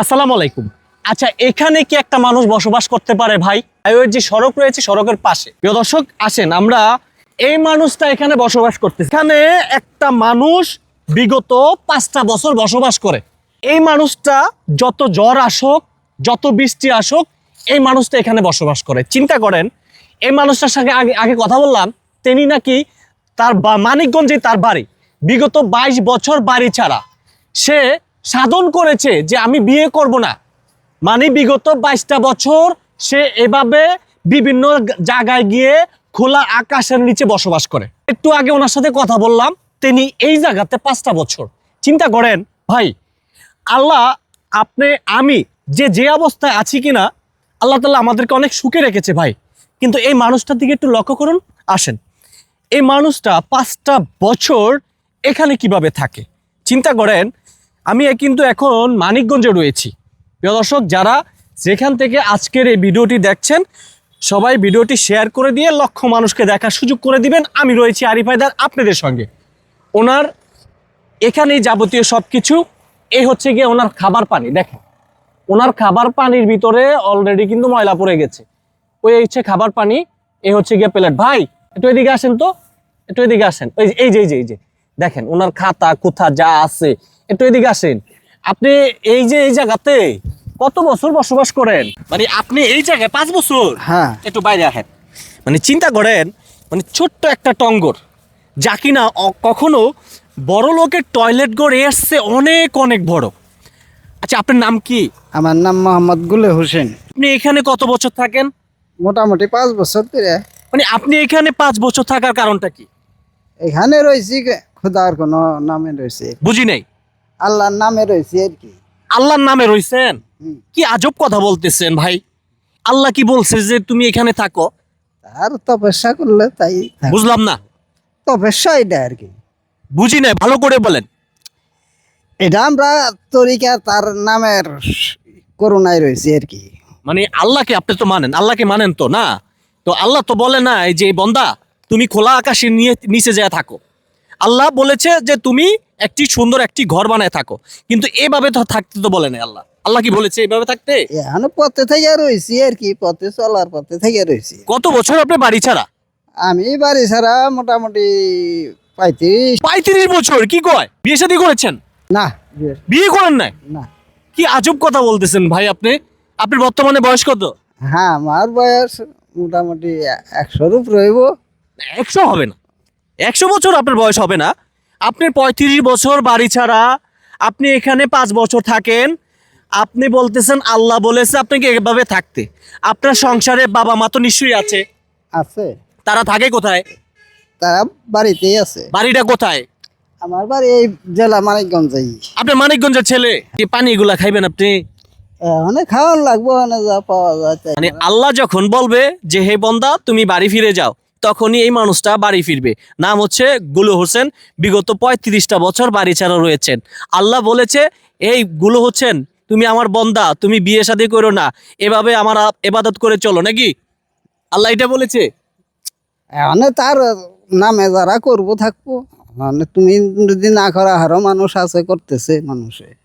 আসসালামু আলাইকুম। আচ্ছা এখানে কি একটা মানুষ বসবাস করতে পারে ভাই? হাইওয়ের যে সড়ক রয়েছে, সড়কের পাশে। প্রিয় দর্শক, আসেন, আমরা এই মানুষটা এখানে বসবাস করতে এখানে একটা মানুষ বিগত পাঁচটা বছর বসবাস করে। এই মানুষটা যত জ্বর আসুক, যত বৃষ্টি আসুক, এই মানুষটা এখানে বসবাস করে। চিন্তা করেন, এই মানুষটার সঙ্গে আগে আগে কথা বললাম, তিনি নাকি তার মানিকগঞ্জে তার বাড়ি। বিগত বাইশ বছর বাড়ি ছাড়া। সে সাধন করেছে যে আমি বিয়ে করব না। মানে বিগত বাইশটা বছর সে এভাবে বিভিন্ন জায়গায় গিয়ে খোলা আকাশের নিচে বসবাস করে। একটু আগে ওনার সাথে কথা বললাম, তিনি এই জায়গাতে পাঁচটা বছর। চিন্তা করেন, ভাই, আল্লাহ আপনি, আমি যে যে অবস্থায় আছি কিনা, আল্লাহ তালা আমাদেরকে অনেক সুখে রেখেছে ভাই। কিন্তু এই মানুষটার দিকে একটু লক্ষ্য করুন, আসেন। এই মানুষটা পাঁচটা বছর এখানে কীভাবে থাকে? চিন্তা করেন আমি কিন্তু এখন মানিকগঞ্জে রয়েছি। প্রিয় দর্শক, যারা যেখান থেকে আজকের এই ভিডিওটি দেখছেন, সবাই ভিডিওটি শেয়ার করে দিয়ে লক্ষ মানুষকে দেখার সুযোগ করে দিবেন। আমি রয়েছি আরিফ হায়দার, আপনাদের সঙ্গে। ওনার এখানেই যাবতীয় সব কিছু এই হচ্ছে গিয়ে ওনার খাবার পানি, দেখেন। ওনার খাবার পানির ভিতরে অলরেডি কিন্তু ময়লা পড়ে গেছে। ওই হচ্ছে খাবার পানি এই হচ্ছে গিয়ে প্লেট ভাই, একটু এদিকে আসেন তো, একটু এদিকে আসেন। এই যে এই যে এই যে। দেখেন ওনার খাতা কোথা যা আছে। একটু এদিকে আসেন। আপনি এই যে এই জায়গাতে কত বছর বসবাস করেন? মানে আপনি এই জায়গায় পাঁচ বছর। হ্যাঁ। একটু বাইরে আসেন। মানে চিন্তা করেন মানে ছোট্ট একটা টঙ্গর যা কিনা কখনো বড় লোকের টয়লেট গড়ে এসছে অনেক অনেক বড়। আচ্ছা আপনার নাম কি? আমার নাম মোহাম্মদ গুলে হোসেন। আপনি এখানে কত বছর থাকেন? মোটামুটি পাঁচ বছর ধরে। মানে আপনি এখানে পাঁচ বছর থাকার কারণটা কি? এখানে রয়েছি খোদার কোনো নামে রয়েছে। বুঝি নাই? আল্লাহর নামে রয়েছে আর কি। আল্লাহর নামে রইছেন হুম। কি আজব কথা বলতেছেন ভাই। আল্লাহ কি বলছে যে তুমি এখানে থাকো? তার তপস্যা করলে তাই বুঝলাম না। তপস্যা এটা আর কি। বুঝি নাই ভালো করে বলেন। এটা আমরা তরিকা তার নামের করুণায় রয়েছে আর কি। মানে আল্লাহকে আপনি তো মানেন আল্লাহকে মানেন তো না? তো আল্লাহ তো বলে না এই যে বন্দা তুমি খোলা আকাশে নিয়ে নিচে যায় থাকো। আল্লাহ বলেছে যে তুমি একটি সুন্দর একটি ঘর বানায় থাকো। কিন্তু এভাবে তো থাকতে তো বলে না আল্লাহ। আল্লাহ কি বলেছে এভাবে থাকতে? এখানে পথে থেকে রয়েছি আর কি পথে চলার পথে থেকে রয়েছি। কত বছর আপনি বাড়ি ছাড়া? আমি বাড়ি ছাড়া মোটামুটি পঁয়ত্রিশ পঁয়ত্রিশ বছর কি কয়? বিয়ে শাদী করেছেন? না বিয়ে। করেন নাই? না। কি আজব কথা বলতেছেন ভাই আপনি। আপনার বর্তমানে বয়স কত? হ্যাঁ আমার বয়স মোটামুটি একশোর উপর রইব একশো হবে না। একশো বছর আপনার বয়স হবে না। আপনি পঁয়ত্রিশ বছর বাড়ি ছাড়া আপনি এখানে পাঁচ বছর থাকেন। আপনি বলতেছেন আল্লাহ বলেছে আপনাকে এভাবে থাকতে। আপনার সংসারে বাবা মা তো নিশ্চয়ই আছে। আছে। তারা থাকে কোথায়? তারা বাড়িতেই আছে। বাড়িটা কোথায়? আমার বাড়ি এই জেলা মানিকগঞ্জেই। আপনার মানিকগঞ্জের ছেলে? যে পানি এগুলা খাইবেন আপনি? অনেক খাওয়ান লাগবো অনেক যা পাওয়া যায় মানে আল্লাহ যখন বলবে যে হে বন্দা তুমি বাড়ি ফিরে যাও। তখনই এই মানুষটা বাড়ি ফিরবে। নাম হচ্ছে গুলো হোসেন। বিগত পঁয়ত্রিশটা বছর বাড়ি ছাড়া রয়েছেন। আল্লাহ বলেছে, এই গুলো হচ্ছেন তুমি আমার বন্দা, তুমি বিয়ে শাদী করো না। এভাবে আমার এবাদত করে চলো, নাকি? আল্লাহ এটা বলেছে। মানে তার নামে যারা করব থাকব। মানে তুমি যদি না করা হারো মানুষ আছে, করতেছে মানুষে।